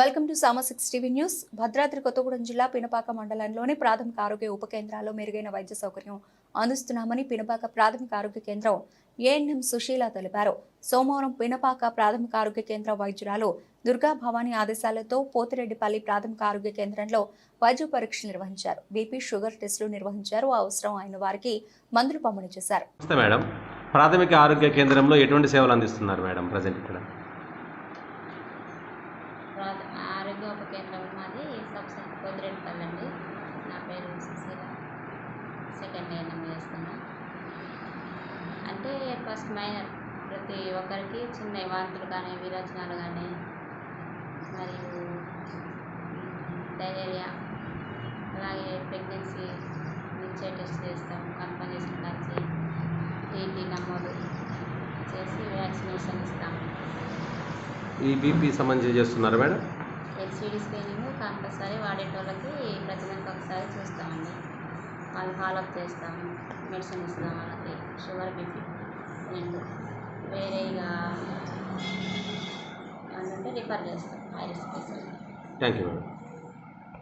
Welcome to Sama six TV news. Bhadradri Kothagudem జిల్లా పినపాక మండలంలోని ప్రాథమిక ఆరోగ్య ఉప కేంద్రాల్లో మెరుగైన వైద్య సౌకర్యం అందిస్తున్నామని పినపాక ప్రాథమిక ఆరోగ్య కేంద్రం ఏఎన్ఎం సుశీల తెలిపారు. సోమవారం పినపాక ప్రాథమిక ఆరోగ్య కేంద్ర వైద్యురాలు దుర్గా భవానీ ఆదేశాలతో పోతిరెడ్డిపల్లి ప్రాథమిక ఆరోగ్య కేంద్రంలో వైద్య పరీక్షలు నిర్వహించారు. బీపీ షుగర్ టెస్టులు నిర్వహించారు. అవసరం అయిన వారికి మందులు పంపిణీ చేశారు. మేడం. ప్రాథమిక ఆరోగ్య కేంద్రంలో ఎటువంటి సేవలు అందిస్తున్నారు మేడం ప్రజెంట్ ఇక్కడ? ప్రాథ- ఆరోగ్య ఉప కేంద్రం మాది సబ్ సెంటర్ అండి. నా పేరు సుశీల. సెకండ్ ఇయర్ చేస్తున్నా. అంటే ఫస్ట్ మైనర్ ప్రతి ఒక్కరికి చిన్న వాంతులు కానీ విరోచనాలు కానీ మరియు డయేరియా అలాగే ప్రెగ్నెన్సీ నుంచే టెస్ట్ చేస్తాం కన్ఫర్మ్ చేసిన కాంచి టీటీ నమోదు చేసి వ్యాక్సినేషన్ ఇస్తాం ఈ బీపీ సంబంధించి చేస్తున్నారు మేడం? హెచ్సిడి స్క్రీనింగ్ కంపల్సరీ వాడేటోళ్ళకి ప్రతి నెలకు ఒకసారి చూస్తామండి. వాళ్ళు ఫాలోఅప్ చేస్తాము. మెడిసిన్ ఇస్తాం వాళ్ళకి. షుగర్ బీపీ రెండు. వేరే ఇక ఏమంటే రిఫర్ చేస్తాం. High risk thank you madam